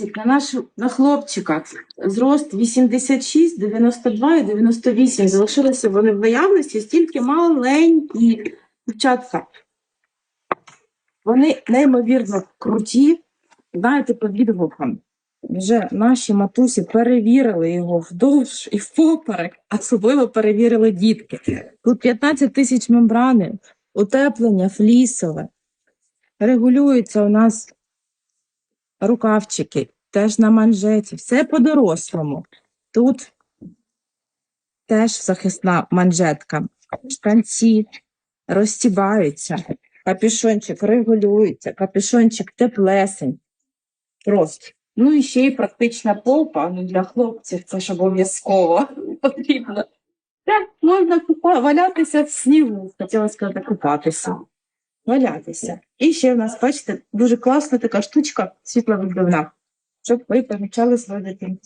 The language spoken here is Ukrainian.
комбезик на наш на хлопчика. Зрост 86, 92 і 98. Залишилися вони в наявності стільки маленькі дівчатка. Вони неймовірно круті. Знаєте, по відгукам. Вже наші матусі перевірили його вдовж і впоперек, особливо перевірили дітки. Тут 15 тисяч мембрани, утеплення флісове. Регулюються у нас рукавчики, теж на манжеті, все по-дорослому. Тут теж захисна манжетка, штанці розтібаються, капюшончик регулюється, капюшончик теплесень. Просто. Ну і ще й практична попа, ну для хлопців це ж обов'язково потрібно. Так, можна купа, валятися в снігу, хотіла сказати, купатися. Валятися. І ще в нас, бачите, дуже класна така штучка світловидовна, щоб ви помічали свою дитинку.